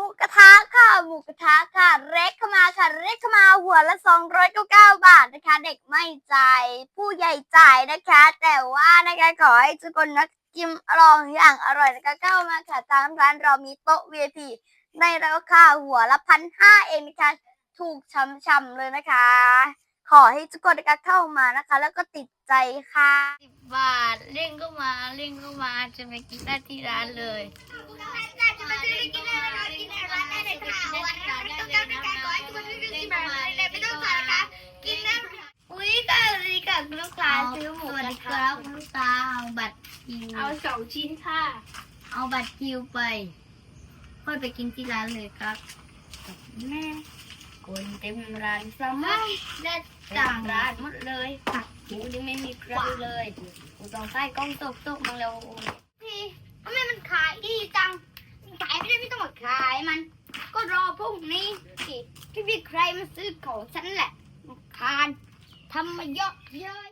มูกระทะค่ะหมูกระทะค่ะเร็กเข้ามาค่ะเร็กเข้ามาหัวละสองร้อยเก้าเก้าบาทนะคะ เด็กไม่จ่ายผู้ใหญ่จ่ายนะคะ แต่ว่านะคะขอให้ทุกคนนะกินอร่อยอย่างอร่อยนะคะเข้ามาค่ะตามร้านเรามีโต๊ะ VIP ในราคาหัวละพันห้าเองนะคะ ถูกช่ำๆเลยนะคะ ขอให้ทุกคนนะคะเข้ามานะคะ แล้วก็ติดใจค่ะสิบบาทเร่งก็มาเร่งก็มาจะไปกินได้ที่ร้านเลยจะมาซื้อกินอะไรก็กินในร้านได้เลยค่ะวันนี้ไม่ต้องการในการขอให้ทุกคนซื้อกินแบบนี้เลยไม่ต้องจ่ายนะคะกินได้อุ้ยก็เลยกับลูกค้าซื้อหมูกระทะคุณลูกค้าเอาบัตรคิวเอาสองชิ้นค่ะ เอาบัตรคิวไปค่อยไปกินที่ร้านเลยครับแม่คนเต็มร้านสมัยได้ ต่างร้านหมดเลยผักหมูยังไม่มีใครเลยกูต้องใส่กล้องตกตกมาแล้วพี่ทำไมมันขายดีจังขายไม่ได้ไม่ต้องมาขายมัน ก็รอพรุ่งนี้สิที่พี่ใครมาซื้อของฉันแหละคานทำมาเยอะเย้ย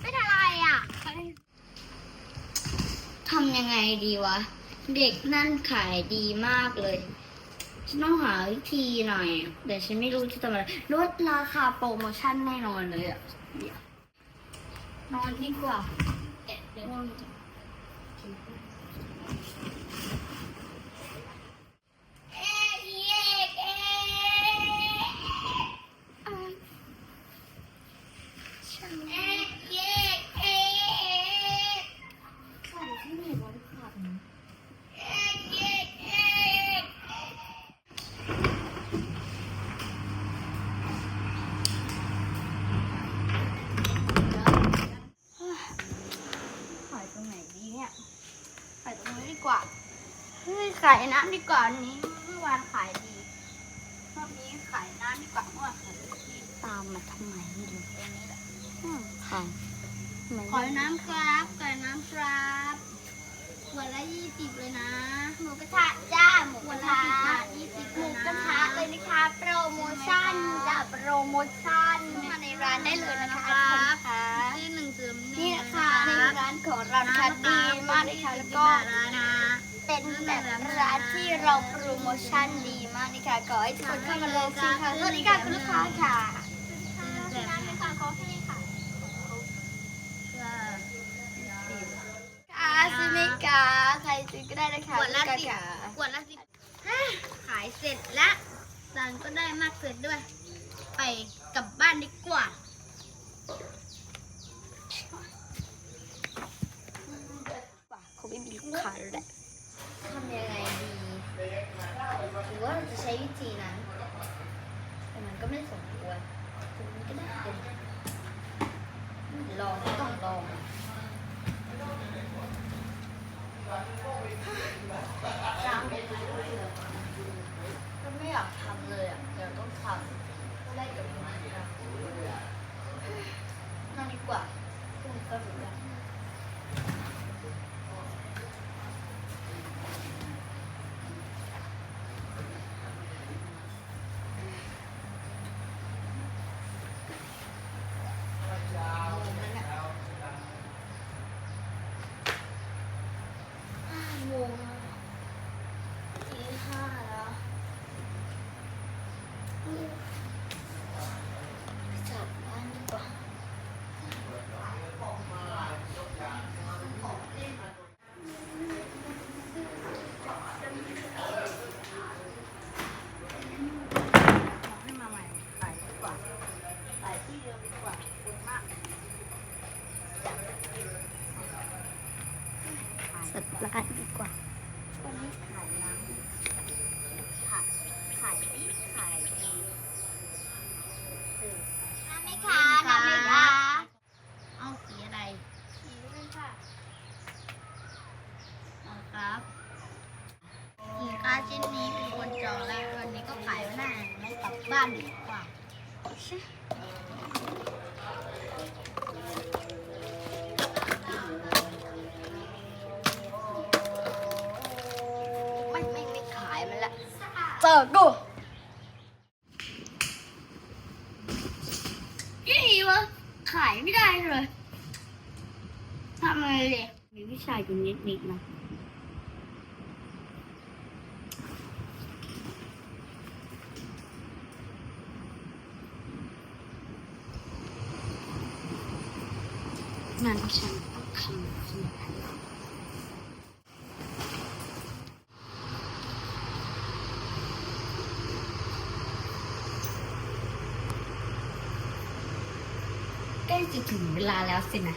เป็นอะไรอะ ทำยังไง ดีวะ เด็กนั่นขายดีมากเลยฉันต้องหาวิธีหน่อย แต่ฉันไม่รู้จะทำอะไรลดราคาโปรโมชั่นแน่นอนเลยอะนอนดีกว่าเดี๋ยว เอ๊ะเอ๊ะเอ๊ะเอ๊ะเอ๊ะเอ๊ะ ขายที่ไหนวะขาด เอ๊ะเอ๊ะเอ๊ะ ขายตรงไหนดีเนี่ยขายตรงนี้ดีกว่าเฮ้ย ขายน้ำดีกว่าอันนี้เมื่อวานขายดีรอบนี้ขายน้ำดีกว่าเมื่อวานขายดีตามมาทำไมไม่รู้ตรงนี้แหละอืมค่ะขอน้ำครับขอน้ำครับขวดละยี่สิบเลยนะ หมูกระทะจ้า หมูกระทะยี่สิบหมูกระทะเลยนะคะ โปรโมชั่นจ้ะโปรโมชั่นมาในร้านได้เลยนะคะทุกคนค่ะที่หนึ่งเสริมนี่นะคะในร้านของเรานะคะดีมากเลยค่ะแล้วก็นะ เป็นแบบร้านที่เราโปรโมชั่นดีมากนะคะขอให้ทุกคนเข้ามาลองชิมค่ะสวัสดีค่ะคุณลูกค้าค่ะร้านเป็นค่ะขอให้ค่ะค่ะซื้อไหมคะใครซื้อก็ได้นะคะขวดละลูกค้าสิบค่ะขวดละสิบขายเสร็จแล้วตังค์ก็ได้มากเสร็จด้วย ไปกลับบ้านดีกว่าคงไม่มีลูกค้าแล้วแหละทำยังไงดีหรือว่าเราจะใช้วิธีนั้น แต่มันก็ไม่สมควรตรงนี้ก็ได้เป็นลองก็ต้องลองจ้างก็ไม่อยากทำเลยอะเดี๋ยวต้องทำก็ได้กับมันนะนั่นดีกว่าพรุ่งนี้ก็รู้กัน ห้าโมงแล้วตีห้าแล้วไปจัดบ้านดีกว่าให้มาใหม่ขายดีกว่าขายที่เดิมดีกว่าขอบคุณมากจัดร้านดีกว่า วันนี้ขายน้ำขายขายดีขายดีน้ำไหมคะน้ำไหมคะ เอาสีอะไร สีเป็นค่ะ เอาครับสินค้าชิ้นนี้มีคนจองแล้ววันนี้ก็ขายไม่ได้ไม่กลับบ้านดีกว่าไม่ไม่ไม่ขายมันละเจอกูยี่ไม่ได้เลยทำอะไรเลยมีวิชาอยู่นิดนิดๆนะ นั่นฉันคำที่ใกล้จะถึงเวลาแล้วสินะ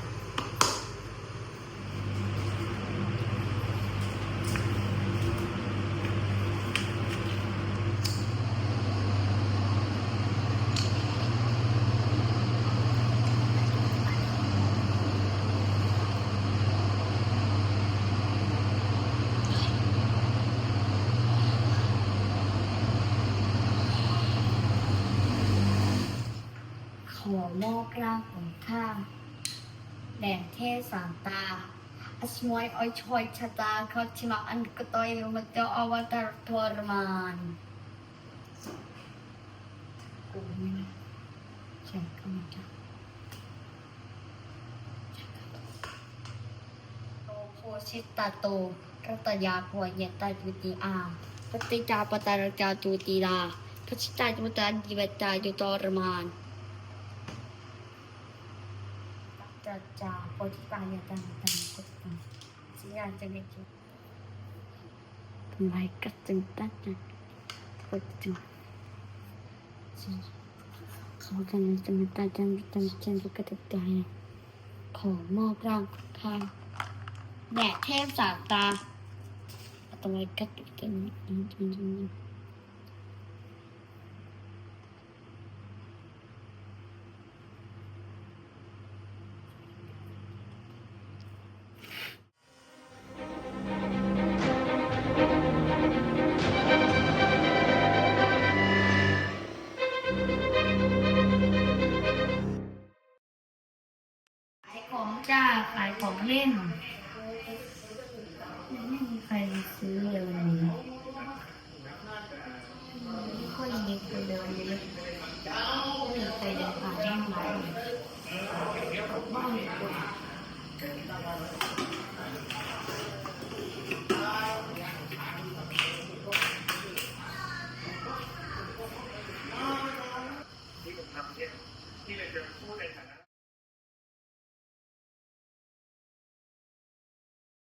ขอมอบร่างของข้าแด่เทพสามตาอสมวยออยชอยชะตาเขาชิมาอันกตอยมาเตออวตารทรมานกูไม่นะฉันก็ไม่ได้โตโพชิตตาโตรัตยาพวยตาจุติอาปฏิจาปตารจาจุติลาพชิตาจุตาดิเวตาจุตรมาน จะจาโพธิปายาตังตังกุตังสิยาจะไม่จุทำไมกัดจึงตั้งใจกุจึงเขาจะมีจะมีตาจังจังจังกุกติตายขอมอบร่างของข้าแด่เทพสามตาทำไมกัดจึงจังจังจั จ้าขายของเล่นไม่มีใครซื้อเลยไม่ค่อยเดินเลยไม่